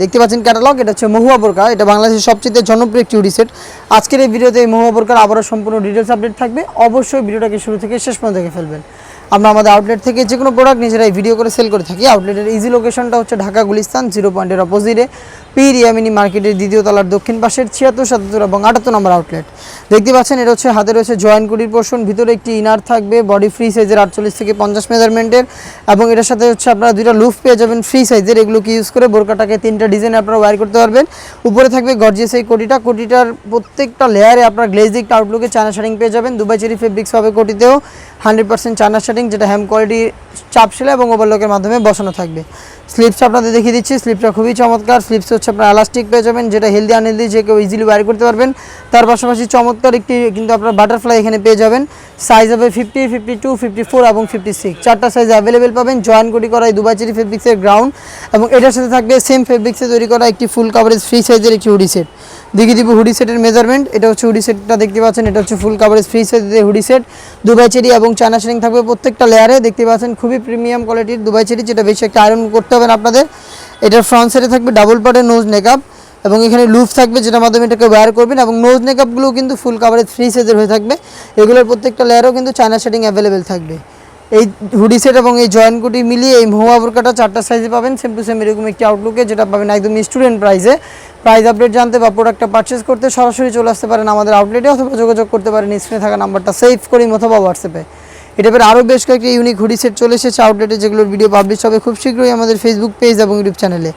দেখতে পাচ্ছেন ক্যাটালগ এটা হচ্ছে মহুয়া বোরকা, এটা বাংলাদেশের সবচেয়ে জনপ্রিয় একটি সেট আজকের এই ভিডিওতে এই মহুয়া বোরকার আবারও সম্পূর্ণ ডিটেলস আপডেট থাকবে। অবশ্যই ভিডিওটাকে শুরু থেকে শেষ পর্যন্ত দেখে ফেলবেন। আমরা আমাদের আউটলেট থেকে যে কোনো প্রোডাক্ট নিজেরাই ভিডিও করে সেল করে থাকি। আউটলেটের ইজি লোকেশনটা হচ্ছে ঢাকা গুলিস্তান জিরো পয়েন্টের অপোজিটে পীর ইয়ামিনী মার্কেটের দ্বিতীয় তলার দক্ষিণ পাশের ছিয়াত্তর, সাতাত্তর এবং আটাত্তর নম্বর আউটলেট দেখতে পাচ্ছেন এটা হচ্ছে, হাতে রয়েছে জয়েন্ট কুটির পোর্শন ভিতরে একটি ইনার থাকবে বডি ফ্রি সাইজের আটচল্লিশ থেকে পঞ্চাশ মেজারমেন্টের এবং এটার সাথে হচ্ছে আপনারা দুইটা লুফ পেয়ে যাবেন ফ্রি সাইজের এগুলোকে ইউজ করে বোরকাটাকে তিনটা ডিজাইনে আপনারা ওয়ার করতে পারবেন। উপরে থাকবে গর্জিয়াস এই কোটিটা। কোটিটার প্রত্যেকটা লেয়ারে আপনার গ্লেজিক আউটলুকে চানা শাড়িং পেয়ে যাবেন। দুবাই চেরি ফেব্রিক্স হবে কোটিতেও। হান্ড্রেড পার্সেন্ট চানা শাড়িং যেটা হ্যাম কোয়ালিটি চাপ সেলাই এবং ওভারলকের মাধ্যমে বসানো থাকবে। স্লিপস আপনাদের দেখিয়ে দিচ্ছি স্লিপটা খুবই চমৎকার। স্লিপস হচ্ছে আপনার এলাস্টিক পেয়ে যাবেন, যেটা হেলদি আনহেলদি যে কেউ ইজিলি ওয়্যার করতে পারবেন। তার পাশাপাশি চমৎকার একটি কিন্তু আপনার বাটারফ্লাই এখানে পেয়ে যাবেন। সাইজ হবে fifty fifty two fifty four এবং ফিফটি সিক্স চারটা সাইজ অ্যাভেলেবেল পাবেন জয়েন কোটি করা এই দুবাই চেরি ফেব্রিক্সের গ্রাউন্ড এবং এটার সাথে থাকবে সেম ফেব্রিক্সে তৈরি করা একটি ফুল কাভারেজ ফ্রি সাইজের একটি হুডি সেট দেখিয়ে দিব হুডি সেটের মেজারমেন্ট এটা হচ্ছে হুডি সেটটা দেখতে পাচ্ছেন, এটা হচ্ছে ফুল কাভারেজ ফ্রি সাইজের হুডি সেট দুবাই চেরি এবং চায়না শেরিং থাকবে প্রত্যেকটা লেয়ারে দেখতে পাচ্ছেন খুবই প্রিমিয়াম কোয়ালিটির দুবাই চেরি যেটা বেশি একটা আয়রন করতে হবে আপনাদের। এটার ফ্রন্ট সাইডে থাকবে ডাবল পার্টের নোজ নেকআপ এবং এখানে লুফ থাকবে, যেটার মাধ্যমে এটাকে ওয়্যার করবেন এবং নোজ নেকআপগুলো কিন্তু ফুল কাভারেজ থ্রি সাইজের হয়ে থাকবে। এগুলোর প্রত্যেকটা লেয়ারও কিন্তু চায়না শেডিং অ্যাভেলেবেল থাকবে। এই হুডি সেট এবং এই জয়েন্ট কুটি মিলিয়ে এই মহুয়া বোরকাটা চারটা সাইজে পাবেন সেম টু সেম এরকম একটি আউটলুকে যেটা পাবেন একদম স্টুডেন্ট প্রাইসে প্রাইস আপডেট জানতে বা প্রোডাক্টটা পারচেস করতে সরাসরি চলে আসতে পারেন আমাদের আউটলেটে অথবা যোগাযোগ করতে পারেন স্ক্রিনে থাকা নাম্বারটা সেভ করি, অথবা হোয়াটসঅ্যাপে এটা পরে আরও বেশ কয়েকটি ইউনিক হুডি সেট চলে এসেছে আউটলেটে যেগুলোর ভিডিও পাবলিশ হবে খুব শীঘ্রই আমাদের ফেসবুক পেজ এবং ইউটিউব চ্যানেলে